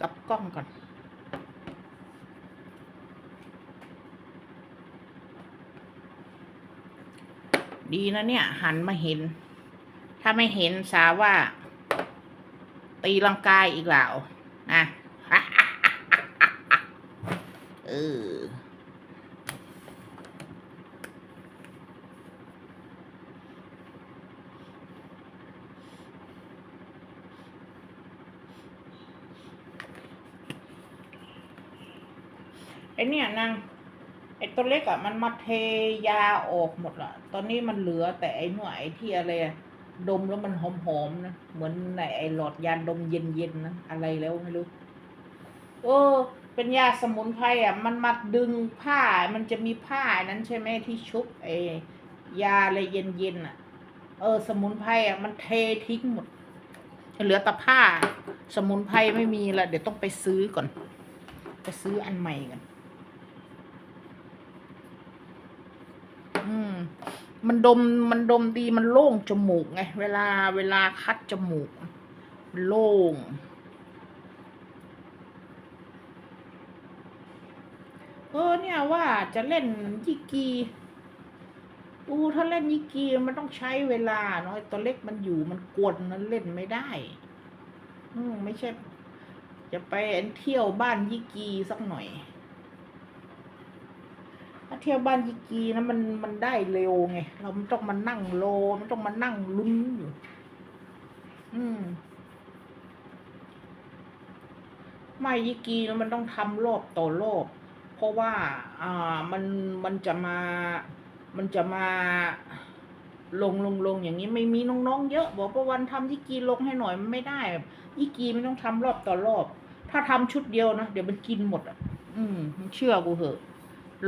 กับกล้องก่อน ดีนะเนี่ย หันมาเห็น ถ้าไม่เห็นสาว่า ตีลังกายอีกแล้วนะเออ เนี่ยนางไอตัวเล็กอะมันมาเทยาออกหมดละตอนนี้มันเหลือแต่ไอหน่วยไอที่อะไรดมแล้วมันหอมๆนะเหมือนในไอหลอดยาดมเย็นๆนะอะไรแล้วไม่รู้เออ เป็นยาสมุนไพรอะ มันมาดึงผ้า มันจะมีผ้านั้นใช่ไหมที่ชุบไอยาอะไรเย็นๆอะ เออ สมุนไพรอะมันเททิ้งหมด เหลือแต่ผ้า สมุนไพรไม่มีละเดี๋ยวต้องไปซื้อก่อน ไปซื้ออันใหม่กัน อืม มันดมมันดมดีมันโล่งจมูกไงเวลาเวลาคัดจมูกมันโล่งเออเนี่ยว่าจะเล่นยิกีอู้ถ้าเล่นยิกีมันต้องใช้เวลาเนาะตัวเล็กมันอยู่มันกวนมันเล่นไม่ได้ อืมไม่ใช่ จะไปเที่ยวบ้านยิกีสักหน่อย เที่ยวบ้านยิกีนะมันมันได้เร็วไงเราไม่ต้องมานั่งโลมันต้องมานั่งลุ้นอยู่อืมไม่ยิกีแล้วมันต้องทำรอบต่อรอบเพราะว่า อ่ามันมันจะมา มันจะมาลงลงลงอย่างนี้ไม่มีน้องๆเยอะ บอกประวันทำยิกีลงให้หน่อยมันไม่ได้ยิกีไม่ต้องทำรอบต่อรอบ ถ้าทำชุดเดียวนะเดี๋ยวมันกินหมดอะ อืมเชื่อกูเหอะ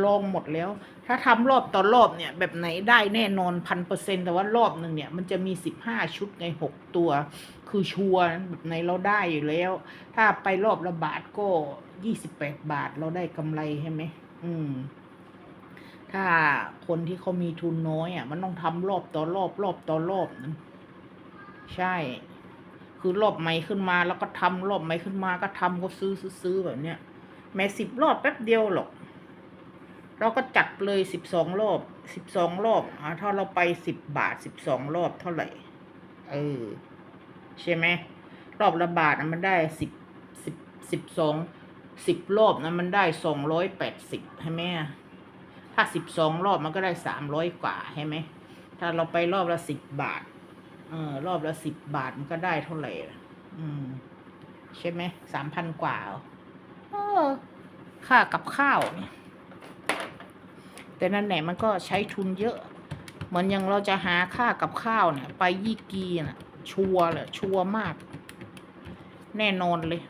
ลองหมดแล้ว ถ้าทำรอบต่อรอบเนี่ย แบบไหนได้แน่นอนพันเปอร์เซ็นแต่ว่ารอบหนึ่งเนี่ย มันจะมีสิบห้าชุดไงหกตัว คือชัวร์แบบไหนเราได้อยู่แล้ว ถ้าไปรอบละบาทก็ยี่สิบแปดบาทเราได้กำไรใช่ไหมอืมถ้าคนที่เขามีทุนน้อยอะ มันต้องทำรอบต่อรอบรอบต่อรอบนะใช่ คือรอบใหม่ขึ้นมาแล้วก็ทำรอบใหม่ขึ้นมาก็ทำก็ซื้อซื้อซื้อแบบเนี้ยแม้สิบรอบแป๊บเดียวหรอก เราก็จัดเลยสิบสองรอบสิบสองรอบอ่าถ้าเราไปสิบบาทสิบสองรอบเท่าไหร่ เออ ใช่ไหมรอบละบาทนะมันได้สิบสิบสิบสองสิบรอบนะมันได้สองร้อยแปดสิบใช่ไหมถ้าสิบสองรอบมันก็ได้สามร้อยกว่าใช่ไหมถ้าเราไปรอบละสิบบาท เออ รอบละสิบบาทมันก็ได้เท่าไหร่อืม ใช่ไหมสามพันกว่าเออค่ากับข้าวเนี่ย แต่นั่นแหละมันก็ใช้ทุนเยอะ เหมือนอย่างเราจะหาค่ากับข้าวเนี่ย ไปยี่กีน่ะ ชัวร์เลยชัวร์มาก แน่นอนเลย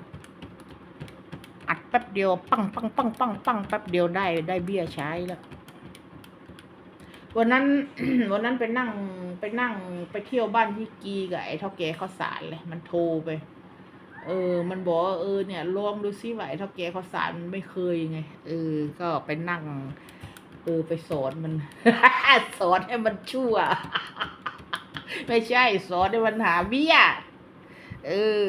อัดแป๊บเดียว ปังปังปังปังปังแป๊บเดียวได้ได้เบี้ยใช้แล้ววันนั้นวันนั้นไปนั่งไปนั่งไปเที่ยวบ้านยี่กีกับไอ้เท่าแก่ข้าวสารเลยมันโทรไป เออ มันบอกว่าเออเนี่ยลองดูซิว่าไอ้เท่าแก่ข้าวสารมันไม่เคยไงเออ ก็ไปนั่ง เออไปสอนมัน สอนให้มันชั่ว ไม่ใช่ สอนให้มันหาเบี้ยเออ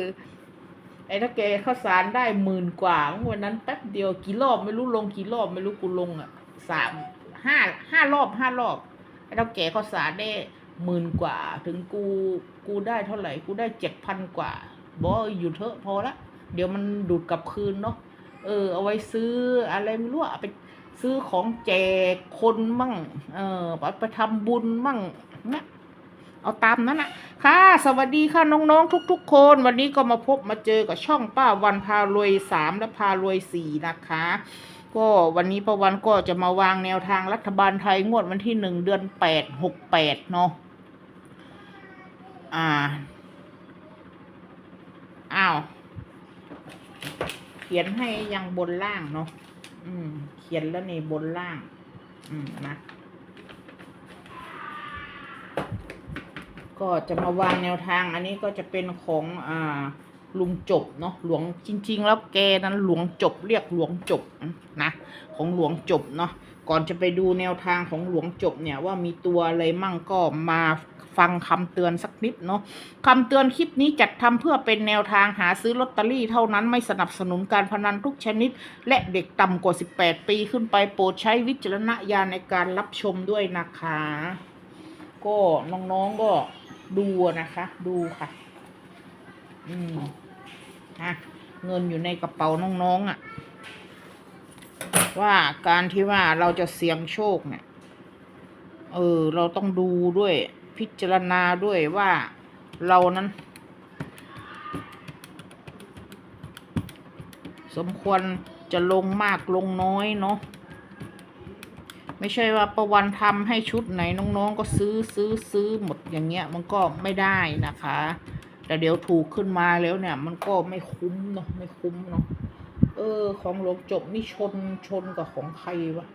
ไอ้ท่าแกข้าวสารได้หมื่นกว่าวันนั้นแป๊บเดียวกี่รอบไม่รู้ลงกี่รอบไม่รู้กูลงอะสามห้าห้ารอบห้ารอบไอ้ท่าแกข้าวสารได้หมื่นกว่า ถึงกูกูได้เท่าไหร่ กูได้เจ็ดพันกว่าบอกอยู่เถอะพอละ เดี๋ยวมันดูดกลับคืนเนาะเออ เอาไว้ซื้ออะไรไม่รู้อะไป ซื้อของแจกคนมั่ง เออไปไปทำบุญมั่งเนี่ยเอาตามนั้นนะค่ะ สวัสดีค่ะน้องๆทุก ๆ คน วันนี้ก็มาพบมาเจอกับช่องป้าวันพารวยสามและพารวยสี่นะคะ ก็วันนี้ป้าวันก็จะมาวางแนวทางรัฐบาลไทยงวดวันที่หนึ่งเดือนแปดหกแปดเนาะ อ่า อ้าว เขียนให้ยังบนล่างเนาะ อืม เขียนแล้วในบนล่าง อืมนะก็จะมาวางแนวทาง อันนี้ก็จะเป็นของ อ่า ลุงจบเนาะหลวงจริง ๆ แล้วแกนั้นหลวงจบเรียกหลวงจบนะของหลวงจบเนาะก่อนจะไปดูแนวทางของหลวงจบเนี่ยว่ามีตัวอะไรมั่งก็มาฟังคำเตือนสักนิดเนาะคำเตือนคลิปนี้จัดทำเพื่อเป็นแนวทางหาซื้อลอตเตอรี่เท่านั้นไม่สนับสนุนการพนันทุกชนิด และเด็กต่ำกว่า 18 ปีขึ้นไปโปรดใช้วิจารณญาณในการรับชมด้วยนะคะ ก็น้องๆก็ดูนะคะ ดูค่ะ อืม ฮะเงินอยู่ในกระเป๋าน้องๆอะ่ะ ว่าการที่ว่าเราจะเสี่ยงโชคเนี่ย เออ เราต้องดูด้วย พิจารณาด้วยว่าเรานั้น สมควรจะลงมากลงน้อยเนาะไม่ใช่ว่าประวันทำให้ชุดไหนน้องๆก็ซื้อซื้อซื้อหมดอย่างเงี้ยมันก็ไม่ได้นะคะ แต่เดี๋ยวถูกขึ้นมาแล้วเนี่ย มันก็ไม่คุ้มเนาะไม่คุ้มเนาะเออ ของหลวงจบนี่ชนชนกับของใครวะ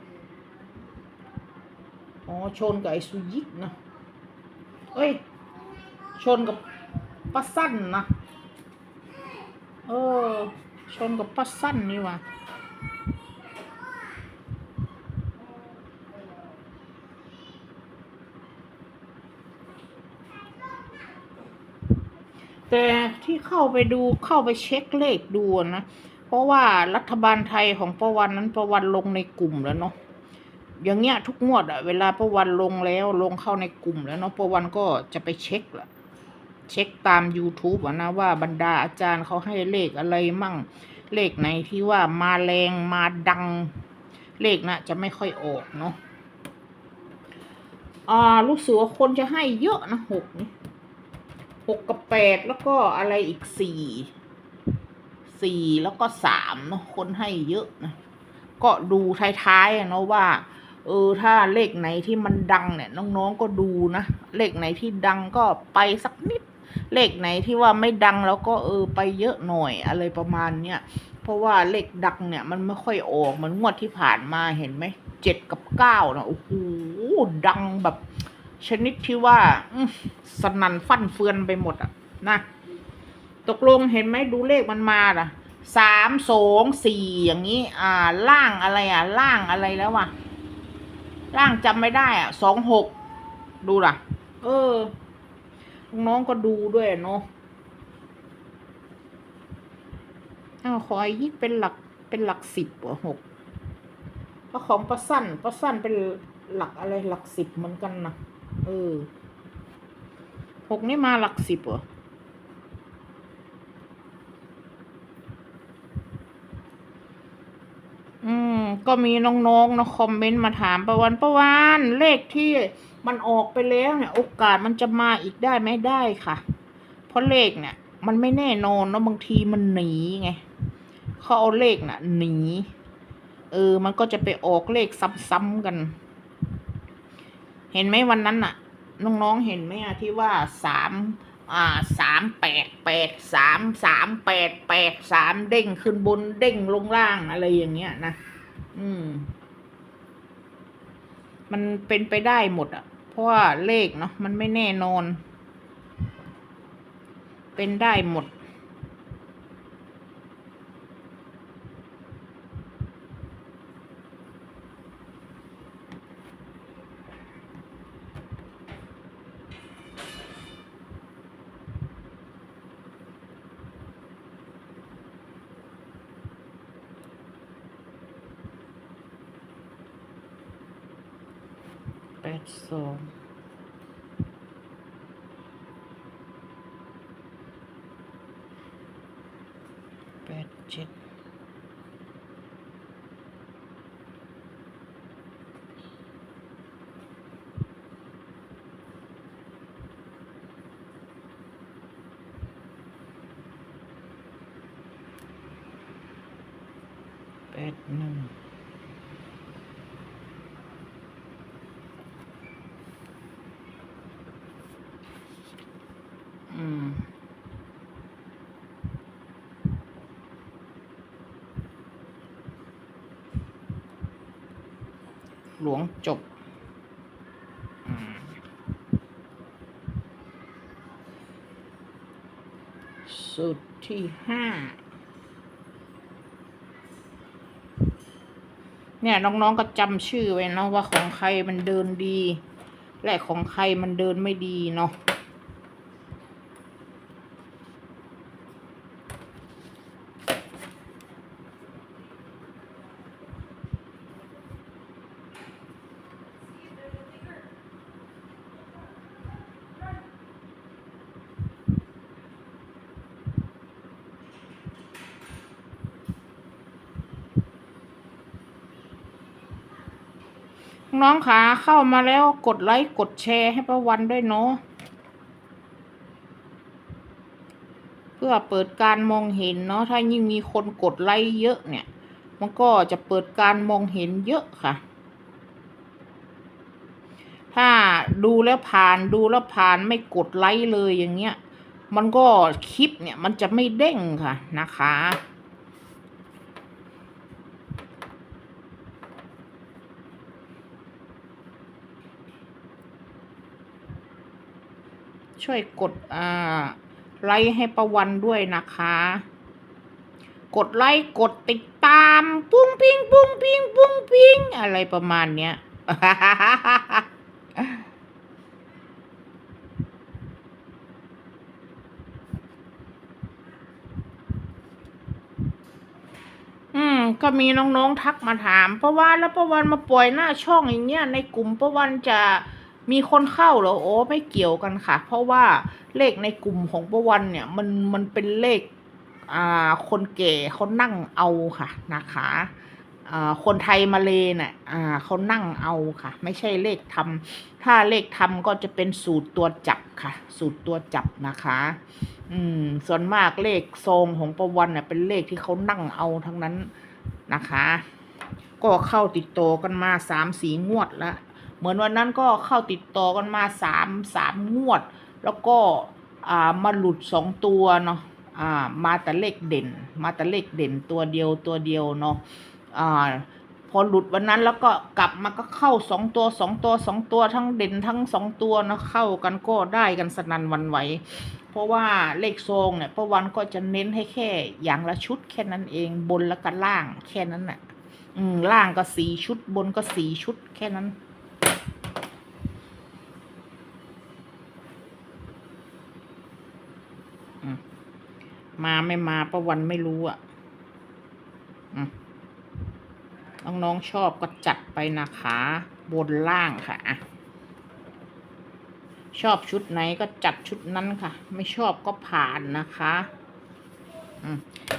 อ๋อชนกับไอซูยิกนะเอ้ย ชนกับป้าสั้นนะเออ ชนกับป้าสั้นนี่วะ แต่ ที่เข้าไปดูเข้าไปเช็คเลขดูนะ เพราะว่ารัฐบาลไทยของประวันนั้นประวันลงในกลุ่มแล้วเนาะอย่างเงี้ยทุกงวดอะเวลาประวันลงแล้วลงเข้าในกลุ่มแล้วเนาะประวันก็จะไปเช็คละเช็คตาม YouTube อะนะว่าบรรดาอาจารย์เขาให้เลขอะไรมั่ง เลขไหนที่ว่ามาแรงมาดัง เลขนะจะไม่ค่อยออกเนาะอ่ารู้สึกว่าคนจะให้เยอะนะหกนี่ หกกับแปดแล้วก็อะไรอีกสี่สี่แล้วก็สามเนาะคนให้เยอะนะก็ดูท้ายๆเนาะว่า เออถ้าเลขไหนที่มันดังเนี่ยน้องๆก็ดูนะเลขไหนที่ดังก็ไปสักนิด เลขไหนที่ว่าไม่ดังแล้วก็เออไปเยอะหน่อยอะไรประมาณเนี้ยเพราะว่าเลขดังเนี่ยมันไม่ค่อยออกเหมือนงวดที่ผ่านมาเห็นไหมเจ็ดกับเก้านะโอ้โหดังแบบ ชนิดที่ว่าสนันฟั่นเฟือนไปหมดอะนะตกลงเห็นไหมดูเลขมันมาล่ะสามสองสี่อย่างนี้ อ่า ล่างอะไรอะ ล่างอะไรแล้ววะล่างจำไม่ได้อะสองหกดูล่ะ เออน้องก็ดูด้วยเนาะอ้าวขอไอ้ยิกเป็นหลักเป็นหลักสิบหัวหกเพราะของประสั้นประสั้นเป็นหลักอะไรหลักสิบเหมือนกันนะ เออหกนี่มาหลักสิบเหรออืม ก็มีน้องๆนะคอมเมนต์มาถามประวันประวันเลขที่มันออกไปแล้วเนี่ย โอกาสมันจะมาอีกได้ไหมได้ค่ะ เพราะเลขเนี่ย มันไม่แน่นอนเนอะบางทีมันหนีไงเขาเอาเลขน่ะหนี เออ มันก็จะไปออกเลขซ้ำๆกัน เห็นไหมวันนั้นน่ะ น้องๆเห็นไหมอะที่ว่าสามอ่าสามแปดแปดสามสามแปดแปดสามเด้งขึ้นบนเด้งลงล่างอะไรอย่างเงี้ยนะอืม มันเป็นไปได้หมด อะ เพราะว่าเลขเนาะมันไม่แน่นอน เป็นได้หมด แปดสอง แปดเจ็ดแปดหนึ่ง อืม หลวงจบอืมสุดทที่ห้าเนี่ยน้องๆก็จำชื่อไว้นะว่าของใครมันเดินดี และของใครมันเดินไม่ดีเนาะ น้องขาเข้ามาแล้วกดไลค์กดแชร์ให้ประวันด้วยเนาะเพื่อเปิดการมองเห็นเนาะถ้ายิ่งมีคนกดไลค์เยอะเนี่ย มันก็จะเปิดการมองเห็นเยอะค่ะ ถ้าดูแล้วผ่านดูแล้วผ่านไม่กดไลค์เลยอย่างเงี้ย มันก็คลิปเนี่ยมันจะไม่เด้งค่ะนะคะ ช่วยกดไลค์ให้ประวันด้วยนะคะ กดไลค์กดติดตาม ปุ้งพิ้งปุ้งพิ้งปุ้งพิ้งอะไรประมาณเนี้ยอืมก็มีน้องๆทักมาถามเพราะว่าแล้วประวันมาปล่อยหน้าช่องอย่างเงี้ยในกลุ่มประวันจะ มีคนเข้าเหรอโอ้ไม่เกี่ยวกันค่ะ เพราะว่าเลขในกลุ่มของประวันเนี่ย มันมันเป็นเลขอ่าคนแก่เขานั่งเอาค่ะนะคะอ่าคนไทยมาเลยเนี่ยอ่าเขานั่งเอาค่ะ ไม่ใช่เลขทำถ้าเลขทำก็จะเป็นสูตรตัวจับค่ะ สูตรตัวจับนะคะ อืม ส่วนมากเลขทรงของประวันเนี่ยเป็นเลขที่เขานั่งเอาทั้งนั้นนะคะ ก็เข้าติดโตกันมาสามสีงวดแล้ว เหมือนวันนั้นก็เข้าติดต่อกันมาสามสามงวด แล้วก็อ่ามาหลุดสองตัวเนาะอ่ามาแต่เลขเด่น มาแต่เลขเด่นตัวเดียวตัวเดียวเนาะอ่าพอหลุดวันนั้นแล้วก็กลับมาก็เข้าสองตัวสองตัวสองตัวทั้งเด่นทั้งสองตัวเนาะเข้ากันก็ได้กันสนันวันไหวเพราะว่าเลขทรงเนี่ยประวันก็จะเน้นให้แค่อย่างละชุดแค่นั้นเองบนแล้วก็ล่างแค่นั้นน่ะ อืมล่างก็สีชุดบนก็สีชุดแค่นั้น มาไม่มาประวันไม่รู้อะอืมน้องๆชอบก็จัดไปนะคะบนล่างค่ะ ชอบชุดไหนก็จัดชุดนั้นค่ะ ไม่ชอบก็ผ่านนะคะอืม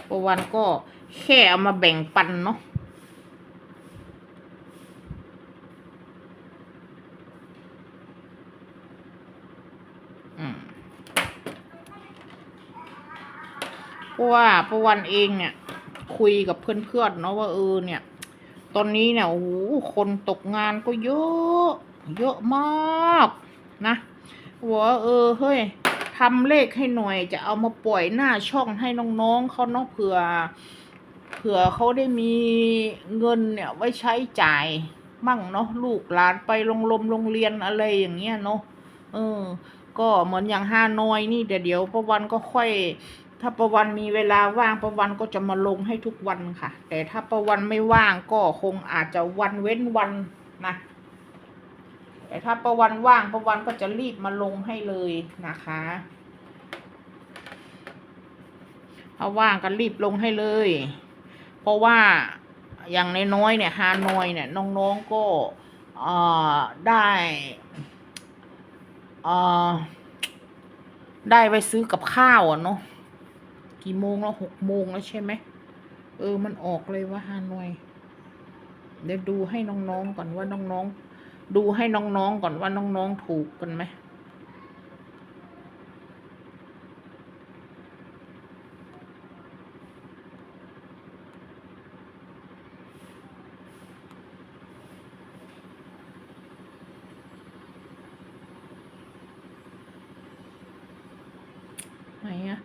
ประวันก็แค่เอามาแบ่งปันเนาะ อืมเพ ราะว่าประวันเองเนี่ย คุยกับเพื่อนๆเนาะว่าเออเนี่ย ตอนนี้เนี่ยโอ้โหคนตกงานก็เยอะ เยอะมากนะว่าเออเฮ้ยทำเลขให้หน่อยจะเอามาปล่อยหน้าช่องให้น้องๆเขาเนาะเผื่อเผื่อเขาได้มีเงินเนี่ยไว้ใช้จ่ายมั่งเนาะลูกหลานไปโรงลมโรงเรียนอะไรอย่างเงี้ยเนาะเออ ก็เหมือนอย่างฮานอยนี่เดี๋ยวเดี๋ยวประวันก็ค่อย ถ้าประวันมีเวลาว่างประวันก็จะมาลงให้ทุกวันค่ะ แต่ถ้าประวันไม่ว่างก็คงอาจจะวันเว้นวันนะแต่ถ้าประวันว่างประวันก็จะรีบมาลงให้เลยนะคะถ้าว่างก็รีบลงให้เลย เพราะว่าอย่างนน้อยเนี่ยฮานอยเนี่ยน้องๆก็เอ่อได้อ่อได้ไปซื้อกับข้าวอะเนาะ กี่โมงแล้วหกโมงแล้วใช่ไหมเออมันออกเลยว่าฮานอยเดี๋ยวดูให้น้องๆก่อนว่าน้องๆดูให้น้องๆก่อนว่าน้องๆถูกกันไหมไหนอะ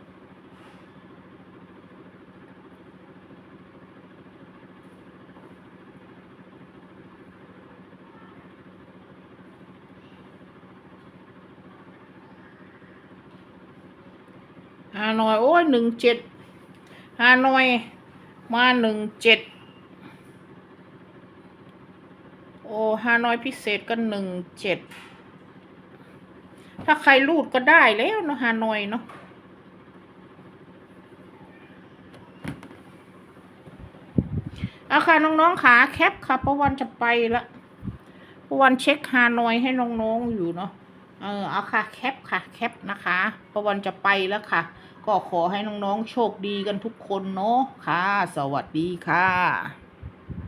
ฮานอย โอ้ยหนึ่งเจ็ดฮานอย มาหนึ่งเจ็ดโอ้ฮานอยพิเศษก็หนึ่งเจ็ดถ้าใครรูดก็ได้แล้วเนาะฮานอยเนาะเอาค่ะน้องๆขาแคปค่ะประวันจะไปละประวันเช็คฮานอยให้น้องๆอยู่เนาะเออเอาค่ะแคปค่ะแคปนะคะประวันจะไปแล้วค่ะ ก็ขอให้น้องๆโชคดีกันทุกคนเนาะค่ะ สวัสดีค่ะ